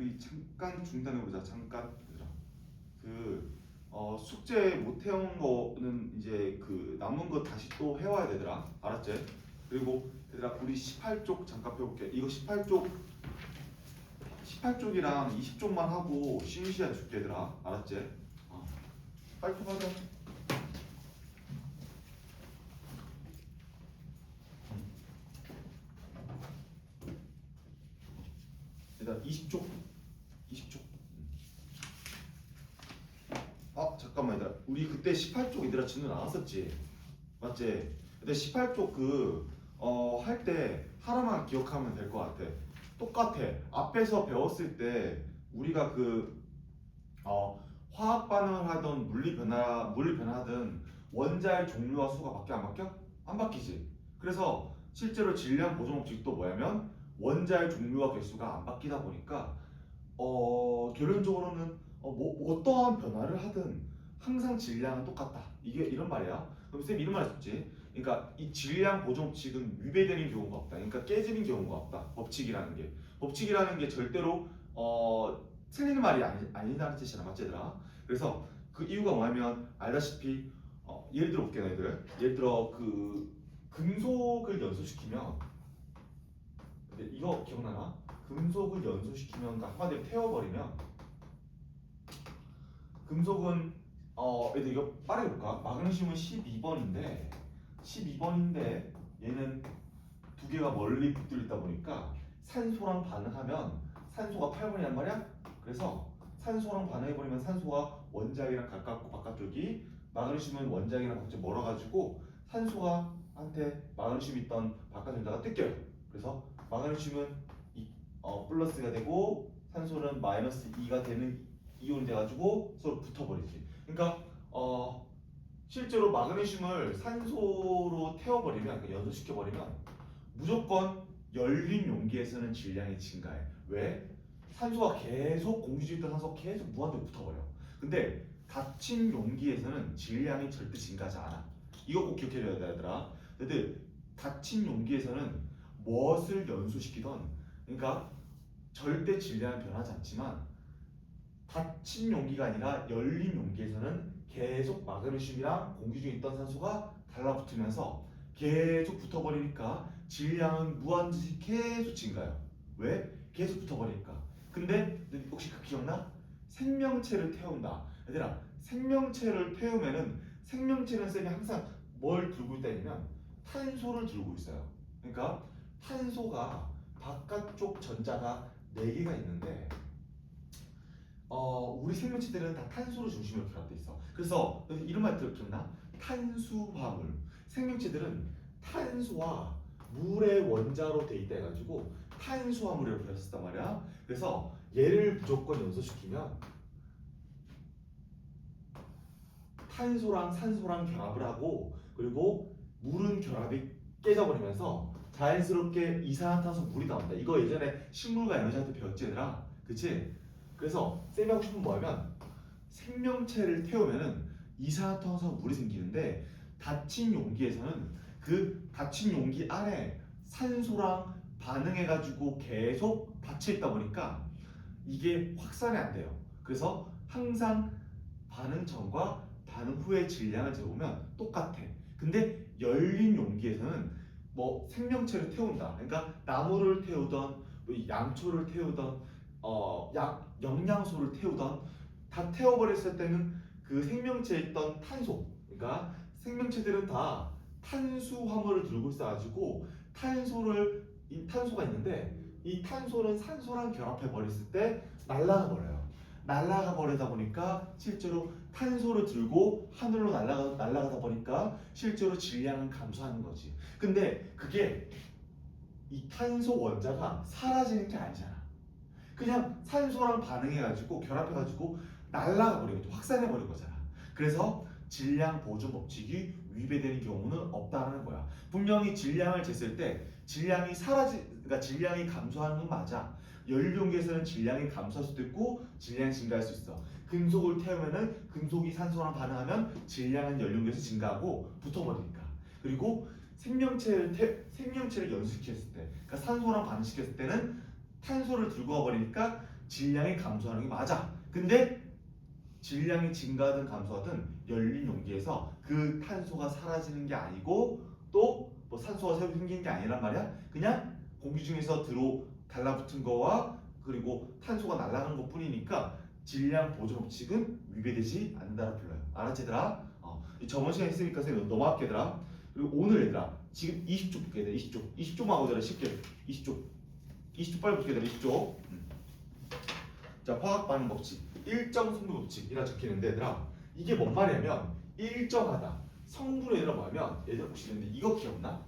우리 잠깐 중단해 보자. 잠깐. 그 어, 숙제 못 해온 거는 이제 그 남은 거 다시 또 해와야 되더라. 알았지? 그리고 얘들아 우리 18쪽 잠깐 펴볼게. 이거 18쪽 18쪽이랑 20쪽만 하고 시간 줄게 얘들아. 알았지? 어. 빨리. 일단 20쪽 20쪽 아 잠깐만 얘들아 우리 그때 18쪽 얘들아 진도 나왔었지. 맞지? 근데 18쪽 그 어 할 때 하나만 기억하면 될 것 같아. 똑같아. 앞에서 배웠을 때 우리가 그 어, 화학 반응을 하던 물리 변화 물리 변화든 원자의 종류와 수가 바뀌어? 안 바뀌어? 안 바뀌지. 그래서 실제로 질량 보존 법칙도 뭐냐면 원자의 종류와 개수가 안 바뀌다 보니까 어, 결론적으로는 어, 뭐, 어떠한 변화를 하든 항상 질량은 똑같다. 이게 이런 말이야. 그럼 쌤 이런 말 했었지. 그러니까 이 질량 보존 법칙은 위배되는 경우가 없다. 그러니까 깨지는 경우가 없다. 법칙이라는 게 법칙이라는 게 절대로 어, 틀리는 말이 아니, 아니라는 뜻이라 맞지 얘들아? 그래서 그 이유가 뭐냐면 알다시피 어, 예를 들어 볼게 너희들 예를 들어 그 금속을 연소시키면 근데 이거 기억나나? 금속을 연소시키면 그러니까 한마디로 태워버리면 금속은 어 얘들 이거 빠르게 볼까? 마그네슘은 12번인데 12번인데 얘는 두 개가 멀리 붙들려 있다 보니까 산소랑 반응하면 산소가 8번이란 말이야? 그래서 산소랑 반응해 버리면 산소가 원자기랑 가깝고 바깥쪽이 마그네슘은 원자기랑 갑자기 멀어 가지고 산소가 한테 마그네슘 있던 바깥 원자가 뜯겨요. 그래서 마그네슘은 이, 어, 플러스가 되고 산소는 마이너스 2가 되는 이온이 돼가지고 서로 붙어버리지. 그러니까 어, 실제로 마그네슘을 산소로 태워버리면 그러니까 연소시켜 버리면 무조건 열린 용기에서는 질량이 증가해. 왜? 산소가 계속 공기 중에 있던 산소가 계속 무한대로 붙어버려. 근데 닫힌 용기에서는 질량이 절대 증가하지 않아. 이거 꼭 기억해줘야 돼, 얘들아. 근데 닫힌 용기에서는 무엇을 연소시키던 그러니까 절대 질량은 변하지 않지만 닫힌 용기가 아니라 열린 용기에서는 계속 마그네슘이랑 공기 중에 있던 산소가 달라붙으면서 계속 붙어버리니까 질량은 무한히 계속 증가해요. 왜? 계속 붙어버리니까. 근데 혹시 그 기억나? 생명체를 태운다. 얘들아, 생명체를 태우면은 생명체는 쌤이 항상 뭘 들고 있다냐면 탄소를 들고 있어요. 그러니까 탄소가 바깥쪽 전자가 4개가 있는데 어, 우리 생명체들은 다 탄소를 중심으로 결합돼 있어. 그래서 이런 말 기억나? 탄수화물. 생명체들은 탄소와 물의 원자로 돼 있다 해가지고 탄수화물이라고 불렀었단 말이야. 그래서 얘를 무조건 연소시키면 탄소랑 산소랑 결합을 하고 그리고 물은 결합이 깨져버리면서 자연스럽게 이산화탄소 물이 나온다. 이거 예전에 식물과 에너지한테 배웠지 얘들아. 그치? 그래서 쌤이 하고 싶은 뭐냐면 생명체를 태우면은 이산화탄소 물이 생기는데 닫힌 용기에서는 그 닫힌 용기 안에 산소랑 반응해가지고 계속 닫혀 있다 보니까 이게 확산이 안 돼요. 그래서 항상 반응 전과 반응 후의 질량을 재보면 똑같아. 근데 열린 용기에서는 뭐 생명체를 태운다. 그러니까 나무를 태우던 뭐 양초를 태우던 어, 약 영양소를 태우던 다 태워버렸을 때는 그 생명체에 있던 탄소, 그러니까 생명체들은 다 탄수화물을 들고 있어가지고 탄소를 이 탄소가 있는데 이 탄소는 산소랑 결합해 버렸을 때 날아가 버려요. 날아가 버리다 보니까 실제로 탄소를 들고 하늘로 날아가 날아가다 보니까 실제로 질량은 감소하는 거지. 근데 그게 이 탄소 원자가 사라지는 게 아니잖아. 그냥 산소랑 반응해가지고 결합해가지고 날아가 버리고 확산해 버린 거잖아. 그래서 질량 보존 법칙이 위배되는 경우는 없다는 거야. 분명히 질량을 쟀을 때 질량이 사라지, 그러니까 질량이 감소하는 건 맞아. 연료용기에서는 질량이 감소할 수도 있고 질량이 증가할 수 있어. 금속을 태우면은 금속이 산소랑 반응하면 질량은 연료용기에서 증가하고 붙어버리니까. 그리고 생명체를 태, 생명체를 연소시켰을 때, 그러니까 산소랑 반응시켰을 때는 탄소를 들고 와버리니까 질량이 감소하는 게 맞아. 근데 질량이 증가하든 감소하든 열린 용기에서 그 탄소가 사라지는 게 아니고 또 뭐 산소가 새로 생기는 게 아니란 말이야. 그냥 공기 중에서 들어 달라붙은 거와 그리고 탄소가 날아가는 것 뿐이니까 질량 보존 법칙은 위배되지 않는다고 불러요. 알았지 얘들아? 어, 이 저번 시간에 했으니까 선생님 넘어갈게 얘들아. 그리고 오늘 얘들아 지금 20쪽 볼게 얘들아 20쪽 20쪽만 하고 얘들아 쉽게 20쪽 20쪽 빨리 볼게 얘들아 20쪽 음. 자 화학 반응 법칙 일정 성분 법칙이라 적히는데 얘들아 이게 뭔 말이냐면 일정하다 얘들아 뭐냐면 얘들 혹시 근데 이거 기억나?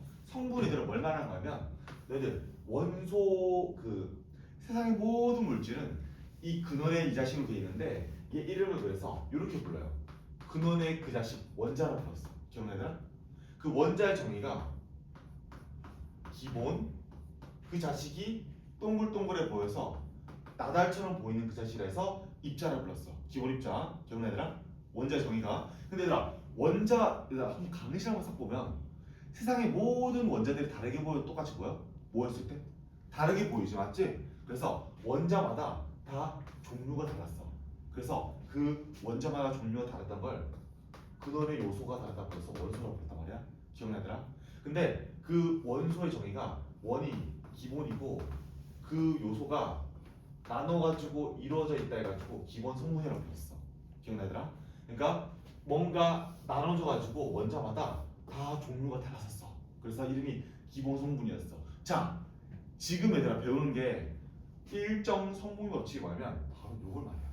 얘들아 뭘 말하는 거냐면 너희들 원소 그 세상의 모든 물질은 이 근원의 이 자식으로 되어 있는데 얘 이름을 그래서 이렇게 불러요 근원의 그 자식 원자로 불렀어 기억나더라? 그 원자의 정의가 기본 그 자식이 동글동글해 보여서 나달처럼 보이는 그 자식에서 입자라 불렀어 기본 입자 기억나더라? 원자의 정의가 근데 얘들아 원자 얘들아 한번 강의실 한번 싹 보면 세상의 모든 원자들이 다르게 보여 똑같이 보여? 모였을 때? 다르게 보이지 맞지? 그래서 원자마다 다 종류가 달랐어 그래서 그 원자마다 종류가 다르다는 걸 근원의 요소가 다르다고 해서 원소라고 했단 말이야 기억나더라? 근데 그 원소의 정의가 원이 기본이고 그 요소가 나눠가지고 이루어져 있다 해가지고 기본 성분이라고 불렀어. 기억나더라? 그러니까 뭔가 나눠져가지고 원자마다 다 종류가 달랐었어. 그래서 이름이 기본 성분이었어. 자 지금 얘들아 배우는 게 일정 성분 법칙이 뭐냐면 바로 요걸 말이야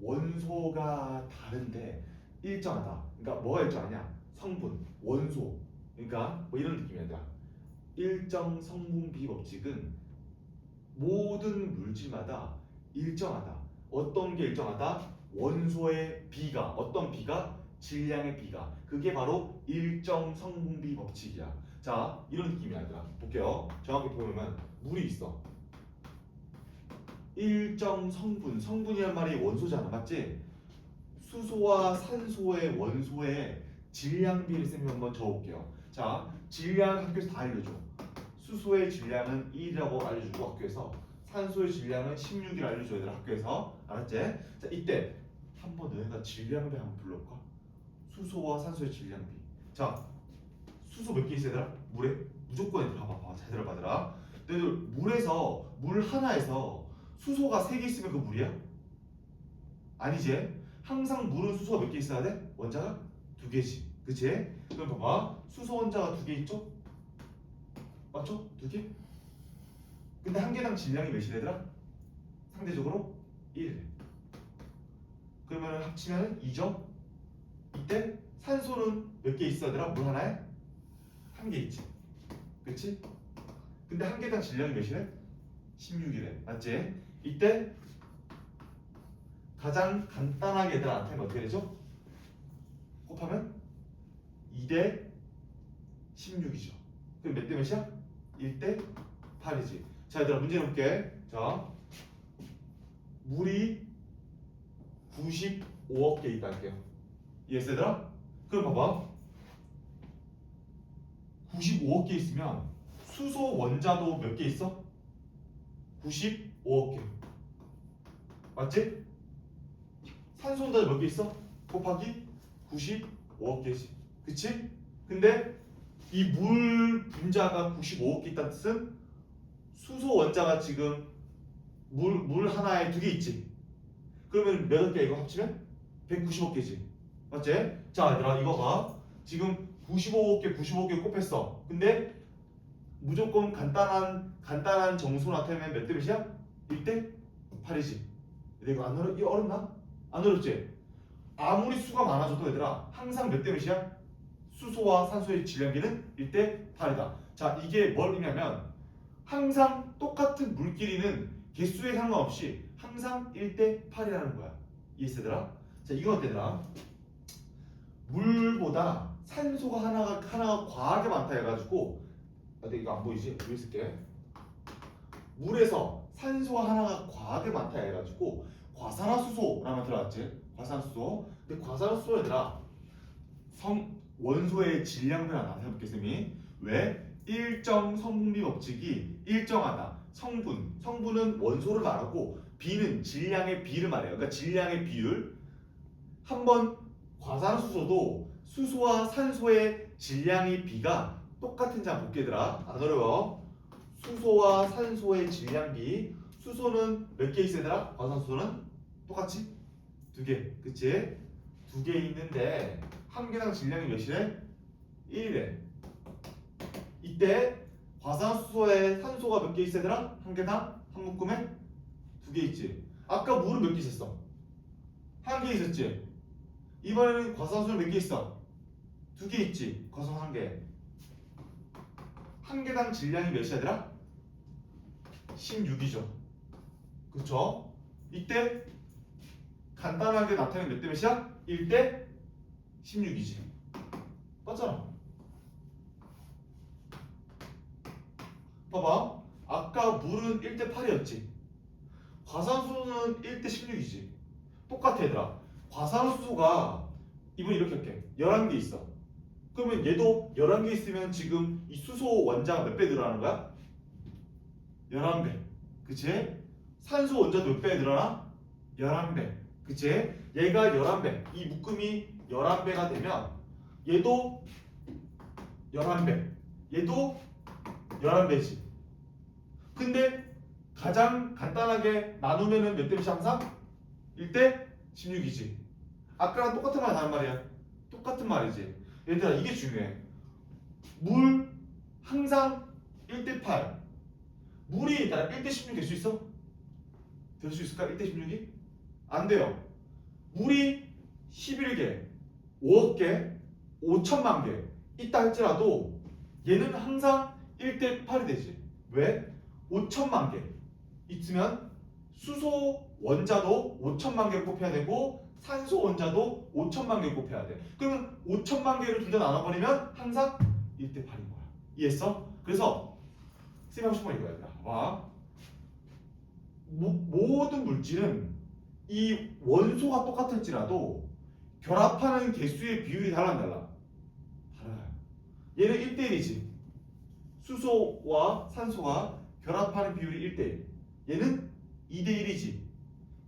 원소가 다른데 일정하다. 그러니까 뭐가 일정하냐? 성분 원소. 그러니까 뭐 이런 느낌이야 얘들아. 일정 성분 비법칙은 모든 물질마다 일정하다. 어떤 게 일정하다? 원소의 비가 어떤 비가? 질량의 비가. 그게 바로 일정 성분비 법칙이야. 자 이런 느낌이야 얘들아. 볼게요. 정확히 보면 물이 있어. 일정 성분. 성분이란 말이 원소잖아 맞지? 수소와 산소의 원소의 질량비를 쌤이 한번 적어볼게요. 자 질량 학교에서 다 알려줘 수소의 질량은 1이라고 알려주고 학교에서 산소의 질량은 16이라고 알려줘야 돼 학교에서 알았지? 자 이때 한번 너희가 질량비 한번 불러볼까? 수소와 산소의 질량비 자 수소 몇 개 있어야 되나? 물에? 무조건 얘들아 봐봐 봐봐 잘 들어봐더라 너희들 물에서 물 하나에서 수소가 세개 있으면 그 물이야? 아니지 항상 물은 수소가 몇 개 있어야 돼? 원자가 두 개지 그치? 그럼 봐봐 수소 원자가 두 개 있죠? 맞죠? 두 개? 근데 한 개당 질량이 몇이래더라? 상대적으로 1 그러면 합치면 2죠? 이때 산소는 몇 개 있어야 되나? 물 하나에? 한 개 있지 그치? 근데 한 개당 질량이 몇이래? 16이래 맞지? 이때 가장 간단하게 나타내면 어떻게 되죠? 곱하면 2대 16이죠 그럼 몇 대 몇이야? 1대 8이지 자 얘들아 문제 놓을게 자 물이 95억 개 있다 할게요 이해했어 얘들아? 그럼 봐봐 95억 개 있으면 수소 원자도 몇 개 있어? 95억 개 맞지? 산소 원자도 몇 개 있어? 곱하기 95억 개지 그치? 근데 이 물 분자가 95억 개 있다는 뜻은 수소 원자가 지금 물, 물 하나에 두 개 있지 그러면 몇억 개 이거 합치면 195억 개지 맞지? 자 얘들아 이거 봐 지금 95억 개 95억 개 곱했어 근데 무조건 간단한 간단한 정수 나타내면 몇 대 몇이야? 1대 8이지 근데 이거 안 어렵, 이거 어렵나? 안 어렵지? 아무리 수가 많아져도 얘들아 항상 몇 대 몇이야? 수소와 산소의 질량비는 1대 8이다 자 이게 뭘 의미하면 항상 똑같은 물끼리는 개수에 상관없이 항상 1대 8이라는 거야 얘들아? 자 이건 어때 얘들아? 물보다 산소가 하나가 하나가 과하게 많다 해가지고 아, 근데 이거 안 보이지? 여기 있을게 물에서 산소가 하나가 과하게 많다 해가지고 과산화수소라는 들어왔지 과산화수소 근데 과산화수소 얘들아 성 원소의 하나 해볼게 쌤이 왜 일정 성분비 법칙이 일정하다 성분 성분은 원소를 말하고 B는 질량의 B를 말해요. 그러니까 질량의 비율. 한번 과산수소도 수소와 산소의 질량의 비가 똑같은지 한번 볼게 얘들아. 안 어려워. 수소와 산소의 질량 비. 수소는 몇 개 있어 얘들아? 과산수소는 똑같이 두 개. 그치? 두 개 있는데 한 개당 질량이 몇이래? 1이래. 이때 과산수소에 산소가 몇 개 있어 얘들아? 한 개당 한 묶음에 두 개 있지. 아까 물은 몇 개 있었어? 한 개 있었지. 이번에는 과산수는 몇 개 있어? 두 개 있지. 과산 한 개. 한 개당 질량이 몇이야 얘들아? 16이죠. 그쵸? 이때 간단하게 나타내면 몇대 몇이야? 1대 16이지. 맞잖아. 봐봐. 아까 물은 1대 8이었지. 과산수소는 1대 16이지. 똑같아 얘들아. 과산수소가 이번 이렇게 할게. 11개 있어. 그러면 얘도 11개 있으면 지금 이 수소 원자가 몇 배 늘어나는 거야? 11배. 그치? 산소 원자도 몇 배 늘어나? 11배. 그치? 얘가 11배. 이 묶음이 11배가 되면 얘도 11배. 얘도 11배지. 근데 가장 간단하게 나누면은 몇 대씩 항상? 1대 16이지. 아까랑 똑같은 말 하는 말이야. 똑같은 말이지. 얘들아 이게 중요해. 물 항상 1대 8. 물이 따라 1대 16 될 수 있어? 될 수 있을까? 1대 16이? 안 돼요. 물이 11개, 5억 개, 5천만 개 있다 할지라도 얘는 항상 1대 8이 되지. 왜? 5천만 개 있으면 수소 원자도 5천만 개를 곱해야 되고 산소 원자도 5천만 개를 곱해야 돼. 그러면 5천만 개를 둘 다 나눠버리면 항상 1대 8인 거야. 이해했어? 그래서 쌤이 하고 싶은 건 이거야. 봐. 모, 모든 물질은 이 원소가 똑같을지라도 결합하는 개수의 비율이 달라 안 달라? 달라요. 얘는 1대1이지. 수소와 산소가 결합하는 비율이 1대1. 얘는 2대1이지.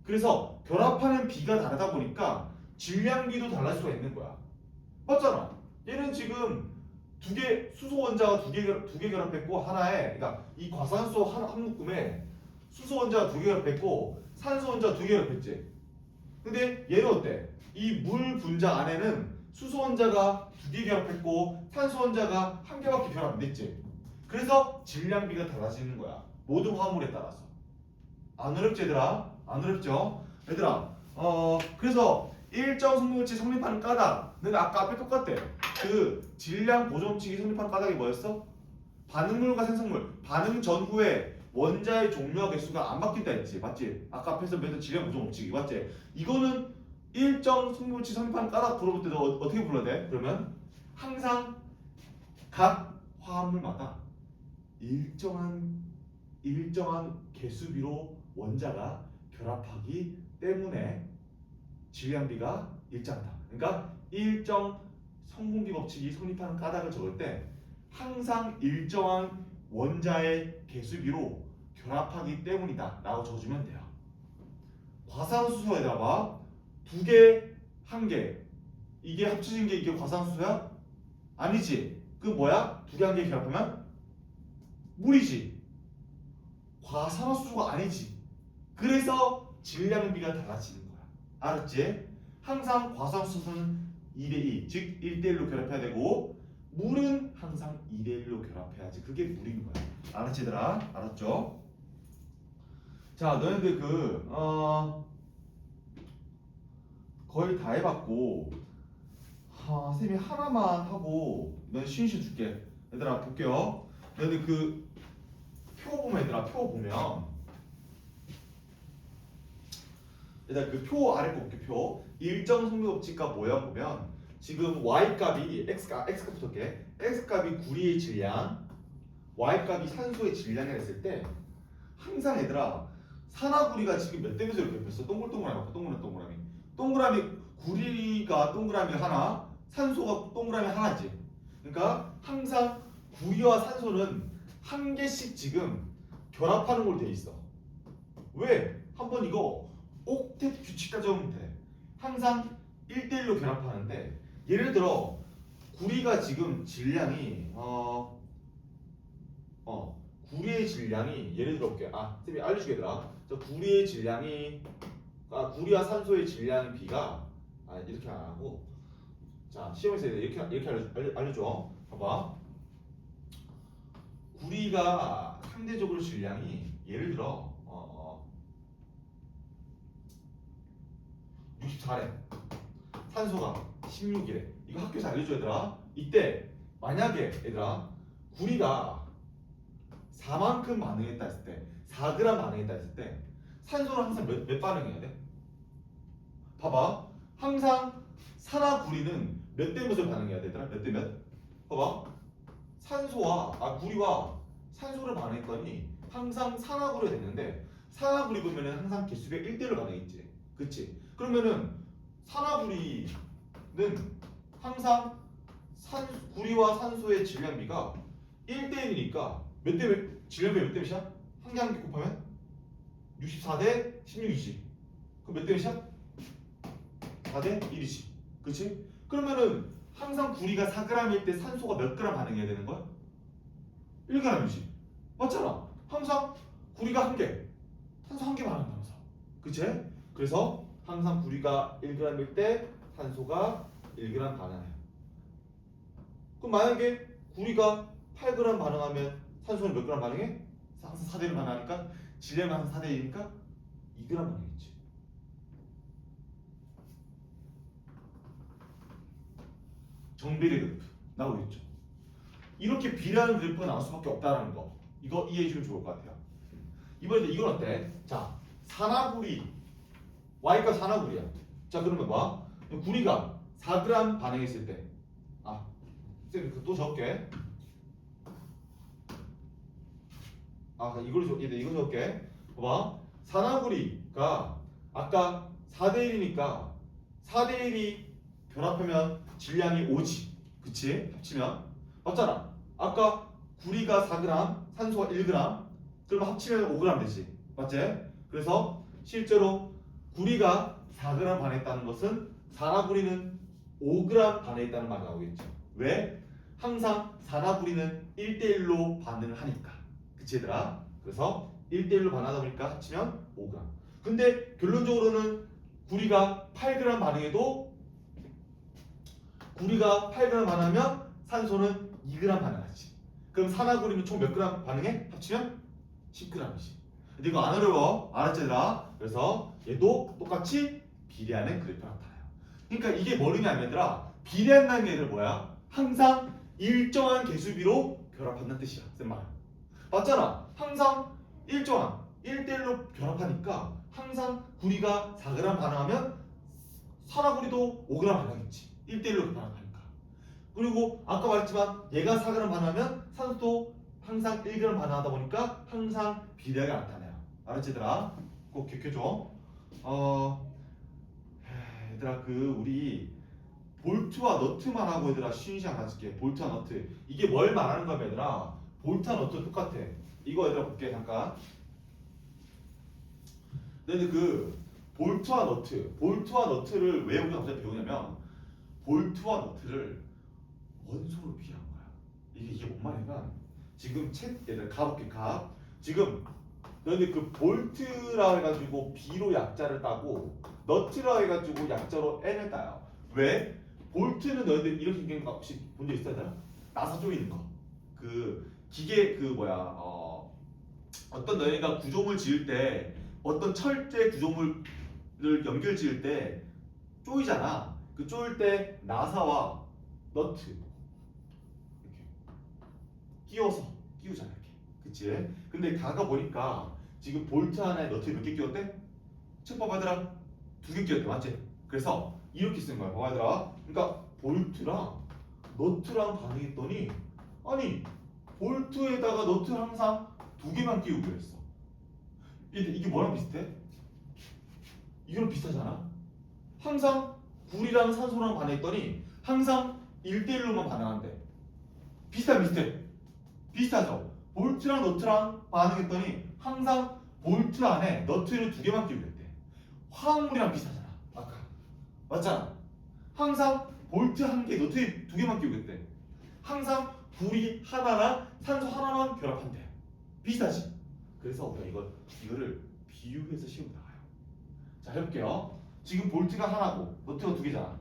그래서 결합하는 비가 다르다 보니까 질량비도 달라질 수가 있는 거야. 맞잖아. 얘는 지금 두 개 수소 원자가 두 개 두 개 결합했고 하나에 그러니까 이 과산소 한, 한 묶음에 수소 원자가 두개 결합했고 산소 원자가 두개 결합했지. 근데 얘는 어때? 이 물 분자 안에는 수소 원자가 두 개 결합했고 산소 원자가 한 개밖에 결합 안 됐지. 그래서 질량비가 달라지는 거야. 모든 화물에 따라서. 안 어렵지 얘들아? 안 어렵죠? 얘들아 어 그래서 일정 성분치 성립하는 까닭 근데 아까 앞에 똑같대 그 질량 보존칙이 성립하는 까닭이 뭐였어? 반응물과 생성물 반응 전후에 원자의 종류와 개수가 안 바뀐다 했지 맞지? 아까 앞에서 배웠던 질량 보존 법칙이 맞지? 이거는 일정 성분치 성립하는 까닭 물어볼 때도 어, 어떻게 불러야 돼? 그러면 항상 각 화합물마다 일정한 일정한 개수비로 원자가 결합하기 때문에 질량비가 일정하다. 그러니까 일정 성분비 법칙이 성립하는 까닭을 적을 때 항상 일정한 원자의 개수비로 결합하기 때문이다 라고 적어주면 돼요. 과산수소에다가 봐. 두 개, 한 개. 이게 합쳐진 게 이게 과산수소야? 아니지. 그 뭐야? 두 개, 한 개 결합하면 물이지. 과산화수소가 아니지. 그래서 질량비가 달라지는 거야. 알았지? 항상 과산수소는 2대2, 즉 1대1로 결합해야 되고 물은 항상 2대1로 결합해야지. 그게 물인 거야. 알았지, 얘들아? 알았죠? 자, 너희들 그, 어, 거의 다 해봤고, 하, 쌤이 하나만 하고, 너희 쉬운 쉬 줄게. 얘들아, 볼게요. 너희들 그, 표 보면 얘들아, 표 보면, 일단 그 표 아래 거 볼게 표 일정 성비 법칙과 뭐야 보면 지금 y 값이 x 값 x 값부터 볼게 x 값이 구리의 질량 y 값이 산소의 질량이 했을 때 항상 얘들아 산화구리가 지금 몇대 몇으로 이렇게 폈어 동글동글하고 동그란 동그라미 동그라미 구리가 동그라미 하나 산소가 동그라미 하나지 그러니까 항상 구리와 산소는 한 개씩 지금 결합하는 걸로 돼 있어 왜? 한번 이거 옥텟 규칙 따져보면 돼. 항상 1대1로 결합하는데 예를 들어 구리가 지금 질량이 어, 어 구리의 질량이 예를 들어 볼게. 아, 쌤이 얘들아. 저 구리의 질량이 아, 구리와 산소의 질량 비가 아, 이렇게 안 하고 자, 시험에서 이렇게 이렇게 알려, 알려, 알려 줘. 봐봐. 구리가 상대적으로 질량이 예를 들어 어, 어, 64래. 산소가 16이래. 이거 학교에서 알려줘 얘들아. 이때 만약에 얘들아 구리가 4만큼 반응했다 했을 때 4g 반응했다 했을 때 산소는 항상 몇, 몇 반응해야 돼? 봐봐. 항상 산화 구리는 몇 대 몇을 반응해야 되더라? 몇 대 몇? 봐봐. 산소와 아 구리와 산소를 반응했더니 항상 산화 구리가 됐는데 산화 구리 보면은 항상 개수가 1대1로 반응했지. 그치? 그러면은 산화 구리는 항상 산 구리와 산소의 질량비가 1대1이니까 몇 대 몇? 질량비 몇대 몇이야? 한 개 한 개 곱하면 64대 16이지. 그럼 몇 대 몇이야? 4대 1이지. 그치? 그러면은 항상 구리가 4g일 때 산소가 몇 g 반응해야 되는 거야? 1g이지. 맞잖아. 항상 구리가 한 개, 산소 한 개 반응하면서. 그치? 그래서 항상 구리가 1g일 때 산소가 1g 반응해요. 그럼 만약에 구리가 8g 반응하면 산소는 몇 g 반응해? 항상 4대1 반응하니까 질량은 항상 4대1이니까 2g 반응했지. 정비례 그래프 나오겠죠. 이렇게 비례하는 그래프가 나올 수밖에 없다는 거. 이거 이해해 주면 좋을 것 같아요. 이번에 이건 어때? 자, 산화구리 y가 산화구리야. 자, 그러면 봐. 구리가 4g 반응했을 때, 아, 쌤, 또 적게. 아, 이걸 적, 이거 적게. 봐봐. 산화구리가 아까 4대 1이니까 4대 1이 결합하면 질량이 5지. 그치? 합치면. 맞잖아. 아까 구리가 4g, 산소가 1g. 그러면 합치면 5g 되지. 맞지? 그래서 실제로 구리가 4g 반했다는 것은 산화구리는 5g 반했다는 말이 나오겠죠. 왜? 항상 산화구리는 1대1로 반응을 하니까. 그치 얘들아? 그래서 1대1로 반하다 보니까 합치면 5g. 근데 결론적으로는 구리가 8g 반응해도 구리가 8g 반하면 산소는 2g 반응하지. 그럼 산화구리는 총 몇 g 반응해? 합치면 10g이지. 근데 이거 안 어려워. 알았지 얘들아? 그래서 얘도 똑같이 비례하는 그래프가 나타나요. 그러니까 이게 뭐냐면 얘들아 비례한다는 게 얘들 뭐야? 항상 일정한 개수비로 결합한다는 뜻이야. 쓴 말. 맞잖아. 항상 일정한 1대1로 결합하니까 항상 구리가 4g 반응하면 산화구리도 5g 반응했지. 1대1로 반응하니까. 그리고 아까 말했지만 얘가 4g 반응하면 산소도 항상 1g 반응하다 보니까 항상 비례하게 나타나요. 알았지 얘들아? 꼭 기억해줘. 어, 에, 얘들아 그 우리 볼트와 너트만 하고 얘들아 쉬운 시간 가질게. 볼트와 너트. 이게 뭘 말하는 거야 얘들아? 볼트와 너트 똑같아. 이거 얘들아 볼게 잠깐. 근데 그 볼트와 너트, 볼트와 너트를 왜 우리가 갑자기 배우냐면 볼트와 너트를 원소로 비교한 거야. 이게 이게 뭔 말이냐면 지금 책 얘들 가볼게 가. 지금 너희들 그 볼트라 해가지고 B로 약자를 따고 너트라 해가지고 약자로 N을 따요. 왜? 볼트는 너희들 이렇게 생긴 거 혹시 본적 있어야 되나? 나사 있는 거. 그 기계 그 뭐야 어 어떤 너희가 구조물 지을 때 어떤 철제 구조물을 연결 지을 때 쪼이잖아. 그 쪼일 때 나사와 너트 이렇게 끼워서 끼우잖아 이렇게. 그치? 근데 가가 보니까 지금 볼트 하나에 너트 몇 개 끼웠대? 책 봐봐 얘들아 두 개 끼웠대 맞지? 그래서 이렇게 쓴 거야 봐봐 얘들아 그러니까 볼트랑 너트랑 반응했더니 아니 볼트에다가 너트를 항상 두 개만 끼우기로 했어 이게, 뭐랑 비슷해? 이거랑 비슷하잖아 항상 불이랑 산소랑 반응했더니 항상 1대1로만 반응한대 비슷해 비슷해 비슷하죠 볼트랑 너트랑 반응했더니 항상 볼트 안에 너트를 두 개만 끼우겠대. 화학물이랑 비슷하잖아. 아까 맞잖아. 항상 볼트 한 개, 너트 두 개만 끼우겠대. 항상 불이 하나나 산소 하나만 결합한대. 비슷하지? 그래서 우리가 이걸 이거를 비유해서 시험 나와요. 자 해볼게요. 지금 볼트가 하나고 너트가 두 개잖아.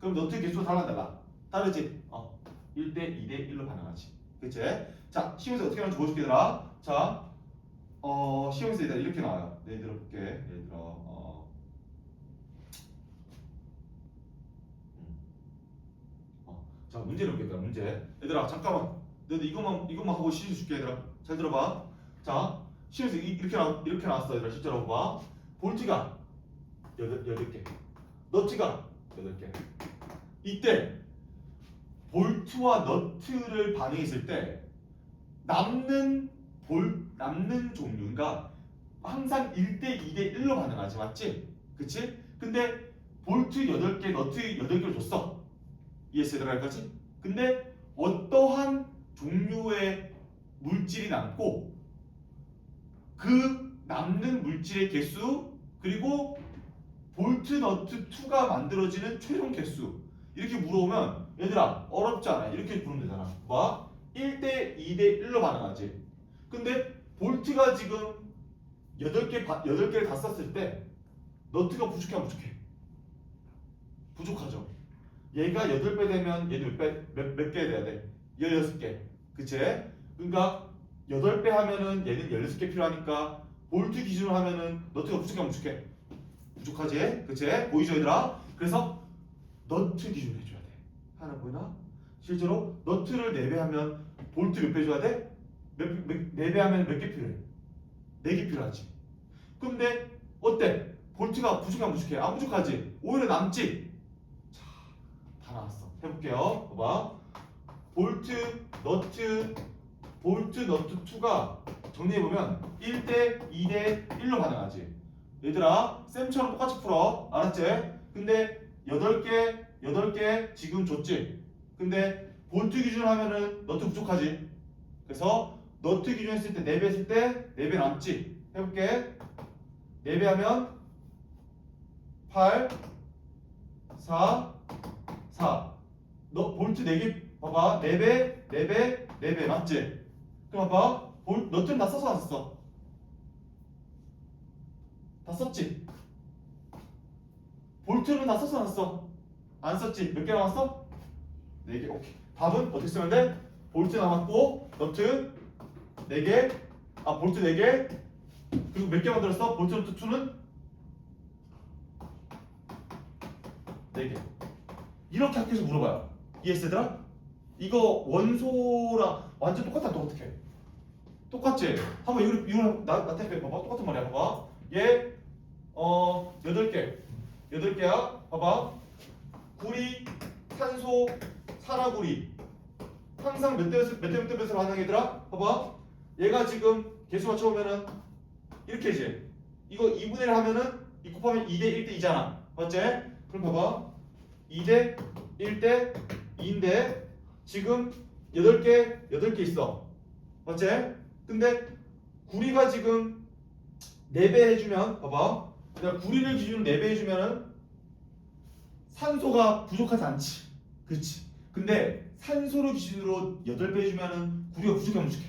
그럼 너트 개수가 달라달라. 다르지? 어. 1대 2대 1로 반응하지. 그치? 자 시험에서 어떻게 하는지 보여줄게 얘들아. 자 어, 시험에서 얘들아 이렇게 나와요. 네, 예를 들어 볼게. 예를 들어 어. 음. 어, 자 문제를 볼게요. 문제. 얘들아 잠깐만. 너희들 이것만 이것만 하고 시험 줄게 얘들아. 잘 들어봐. 자 시험에서 이- 이렇게 나 이렇게 나왔어 얘들아. 실제로 봐. 볼트가 여덟 여덟 개. 너트가 여덟 개. 이때 볼트와 너트를 반응했을 때 남는 볼 남는 종류가 항상 1대 2대 1로 반응하지 맞지? 그치? 근데 볼트 8개, 너트 8개를 줬어 이해했어 들어갈까지? 근데 어떠한 종류의 물질이 남고 그 남는 물질의 개수 그리고 볼트 너트 2가 만들어지는 최종 개수 이렇게 물어보면 얘들아 어렵지 않아 이렇게 부르면 되잖아 뭐? 1대 2대 1로 반응하지 근데 볼트가 지금 8개, 8개를 다 썼을 때 너트가 부족해 안 부족해? 부족하죠 얘가 8배 되면 얘는 몇 배? 몇, 몇 개 돼야 돼? 16개 그치? 그러니까 8배 하면은 얘는 16개 필요하니까 볼트 기준으로 하면은 너트가 부족해 안 부족해? 부족하지? 그치? 보이죠 얘들아? 그래서 너트 기준 해줘야 돼 하나 보이나? 실제로 너트를 4배 하면 볼트 몇 배 줘야 돼? 몇, 몇, 4배 하면 몇 개 필요해? 4개 필요하지 근데 어때? 볼트가 부족해 안 부족해? 안 부족하지? 오히려 남지? 해볼게요. 봐봐. 볼트, 너트, 볼트, 너트 2가 정리해보면 1대 2대 1로 반응하지. 얘들아 쌤처럼 똑같이 풀어. 알았지? 근데 8개 8개 지금 줬지? 근데 볼트 기준 하면은 너트 부족하지? 그래서 너트 기준 했을 때 4배 했을 때 4배 남지? 해볼게. 4배 하면 8 4 4 너 볼트 4개 봐봐 4배 4배 4배 맞지? 그럼 봐봐 볼, 너트는 다 써서 안 썼어 다 썼지? 볼트는 다 썼어 안 썼어? 안 썼지? 몇 개 남았어? 4개 오케이 답은 어떻게 쓰면 돼? 볼트 남았고 너트 4개 아 볼트 4개 그리고 몇 개 만들었어? 볼트 너트 2는 4개 이렇게 학교에서 물어봐요 이해했어 얘들아? 이거 원소랑 완전 똑같아 또 어떻게? 똑같지? 한번 이걸 이걸 나 나한테 봐봐 똑같은 말이야. 봐봐. 얘어 8개. 8개야. 봐봐. 구리 산소 산화구리. 항상 몇 대 몇 대 몇대 몇으로 하는 얘들아? 봐봐. 얘가 지금 개수 맞춰보면은 이렇게 지 이거 2분의 1 하면은 이 곱하면 2대 1대 2잖아. 맞지? 그럼 봐봐. 2대 1대 2인데 지금 8개 8개 있어. 맞지? 근데 구리가 지금 4배 해주면 봐봐. 내가 구리를 기준으로 4배 해주면은 산소가 부족하지 않지. 그렇지. 근데 산소를 기준으로 8배 해주면은 구리가 부족해 안 부족해?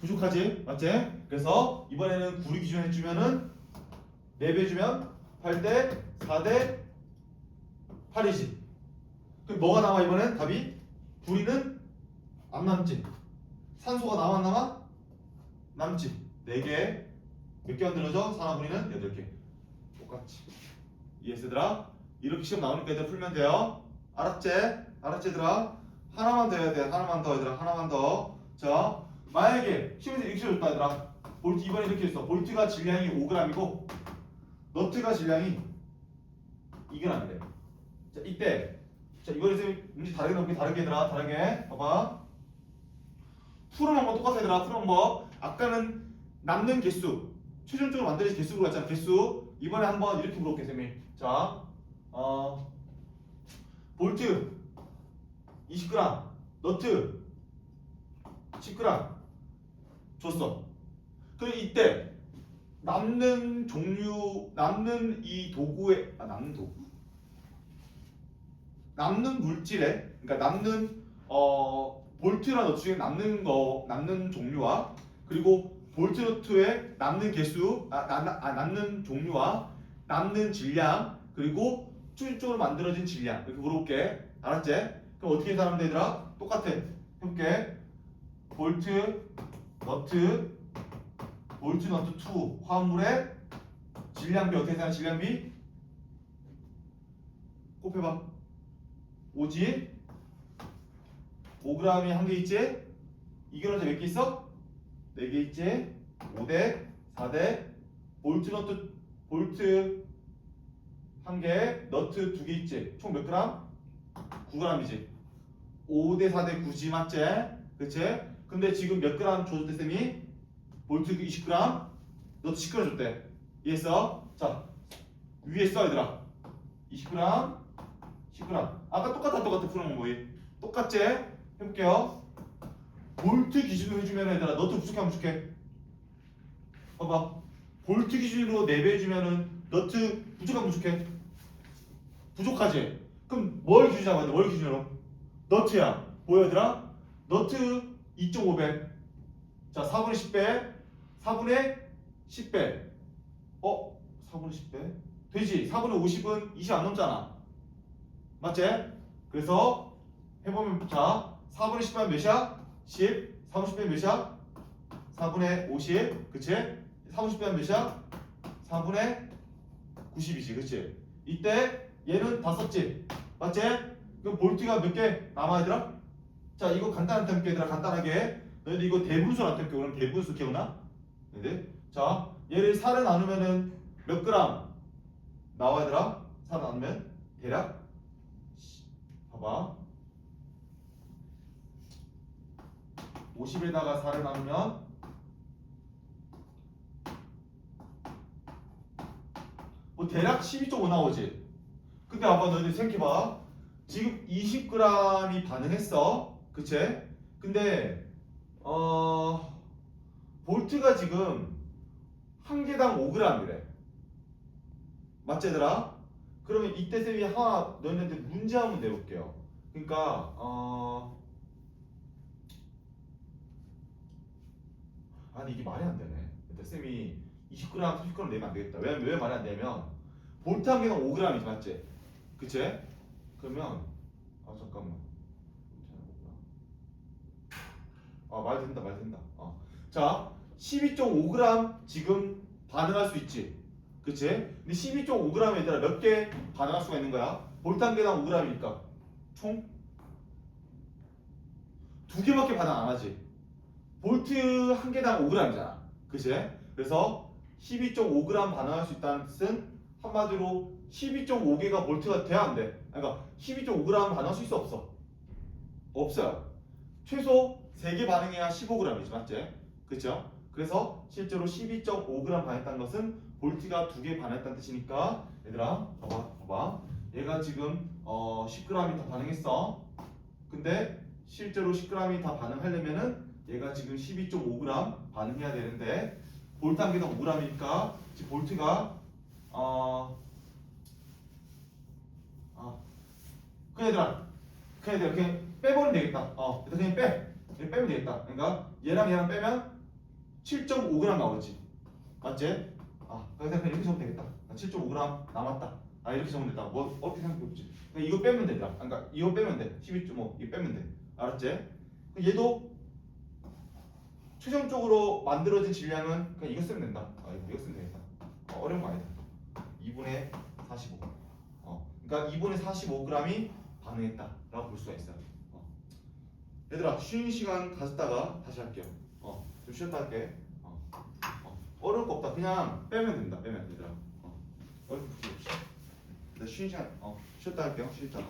부족하지? 맞지? 그래서 이번에는 구리 기준 해주면은 4배 해주면 8대 4대 8이지 그럼 뭐가 남아 이번엔? 답이? 구리는 안 남지 산소가 남아 안 남아? 남지 4개. 몇 개 만들어져? 산화구리는 8개. 똑같지 이해했어 얘들아? 이렇게 시험 나오니까 얘들 풀면 돼요. 알았지? 알았지 얘들아? 하나만 더 해야 돼. 하나만 더 얘들아. 하나만 더 자 만약에 시험에서 이렇게 줬다 얘들아. 볼트 이번에 이렇게 했어. 볼트가 질량이 5g이고 너트가 질량이 2g이래. 자 이때 자 이번에 쌤 문제 다르게 넣을게 다르게 얘들아 다르게. 봐봐. 푸른 방법 똑같아 얘들아. 푸른 방법 아까는 남는 개수 최종적으로 만들어진 개수 물어봤잖아 개수. 이번에 한번 이렇게 물어볼게 쌤이. 자 어, 볼트 20g 너트 10g 줬어. 그럼 이때 남는 종류 남는 이 도구의 아 남는 도구 남는 물질에 그러니까 남는 어 볼트나 너트 중에 남는 거 남는 종류와 그리고 볼트 너트의 남는 개수 아, 나, 나- 아 남는 종류와 남는 질량 그리고 추진적으로 만들어진 질량 이렇게 물어볼게 알았지? 그럼 어떻게 사면 되더라? 똑같아 해볼게 볼트 너트 볼트 너트 2 화합물의 질량비 어떻게 생각 질량비? 곱해봐 오지 5g이 한 개 있지? 이겨놓자 몇 개 있어? 4개 있지? 5대 4대 볼트 너트 볼트 한 개, 너트 두 개 있지? 총 몇 그램? 9g이지 5대 4대 9지 맞지? 그치? 근데 지금 몇 그램 줘줬대 쌤이? 볼트 20g 너트 10g 줬대 이해했어? 자 위에 써 얘들아 20g 10g 아까 똑같아 똑같아 푸는 방법이 똑같지? 해볼게요 볼트 기준으로 해주면 얘들아 너트 부족하면 부족해 봐봐 볼트 기준으로 4배 해주면은 너트 부족하면 부족해 부족하지? 그럼 뭘 기준 잡아야 돼? 뭘 기준으로? 너트야 뭐야 얘들아? 너트 2.5배 자 4분의 10배 4분의 10배 어? 4분의 10배? 되지 4분의 50은 20 안 넘잖아 맞지? 그래서 해보면 자 4분의 10은 몇이야? 10 4분의 10은 몇이야? 4분의 50 그치? 4분의 10은 몇이야? 4분의 90이지 그치? 이때 얘는 다 썼지 맞지? 그럼 볼트가 몇 개 남아 얘들아? 자 이거 간단한 템plate 얘들아 간단하게 너희들 이거 대분수란 템plate 그럼 대분수 기억나? 네. 자 얘를 4를 나누면은 몇 그램 나와 얘들아? 4 나누면 대략 봐봐. 50에다가 4를 나누면 뭐 대략 12.5 나오지. 근데 아빠 너희들 생각해봐. 지금 20g이 반응했어. 그치? 근데 어 볼트가 지금 한 개당 5g이래. 맞지 얘들아? 그러면 이때 쌤이 하나 너희한테 문제 한번 내볼게요 그러니까 어 아니 이게 말이 안 되네 일단 쌤이 20g, 30g 내면 안 되겠다 왜, 왜 말이 안 되냐면 볼트 한 개당 5g이지 맞지? 그치? 그러면 아 잠깐만 아말 된다 말 된다 어. 자 12.5g 지금 반응할 수 있지 그치? 근데 12.5g 얘들아 몇개 반응할 수가 있는 거야? 개당 5g이니까 총? 두 개밖에 반응 안 하지 볼트 한 개당 5g이잖아 그치? 그래서 12.5g 반응할 수 있다는 뜻은 한마디로 12.5개가 볼트가 돼야 안 돼. 그러니까 12.5g 반응할 수 있어 없어? 없어요. 최소 3개 반응해야 15g이지 맞지? 그쵸? 그래서 실제로 12.5g 반응했다는 것은 볼트가 2개 반응했다는 뜻이니까 얘들아 봐봐 봐봐 얘가 지금 어 10g이 다 반응했어 근데 실제로 10g이 다 반응하려면은 얘가 지금 12.5g 반응해야 되는데 볼트 한 개당 5g이니까 지금 볼트가 어 아, 그 얘들아, 그 얘들아 그냥 빼버리면 되겠다. 어, 그냥 빼, 그냥 빼면 되겠다. 그러니까 얘랑 얘랑 빼면 7.5g 나오지, 맞지? 아, 그냥 그냥 이렇게 적으면 되겠다. 7.5g 남았다. 아 이렇게 적으면 됐다. 뭐 어떻게 생각해 보지? 그냥 이거 빼면 되더라. 그러니까 이거 빼면 돼. 12.5 이거 빼면 돼. 알았지? 얘도 최종적으로 만들어진 질량은 그냥 이거 쓰면 된다. 아 이거, 쓰면 되겠다. 어, 어려운 거 아니다. 2분의 45. 어, 그러니까 2분의 45g이 반응했다 라고 볼 수가 있어요. 어. 얘들아 쉬는 시간 가졌다가 다시 할게요. 어, 좀 쉬었다 할게. 어려울 거 없다. 그냥 빼면 된다. 빼면 얘들아. 어. 어렵게. 나 쉬는 시간 어 쉬었다 할게요. 쉬었다가.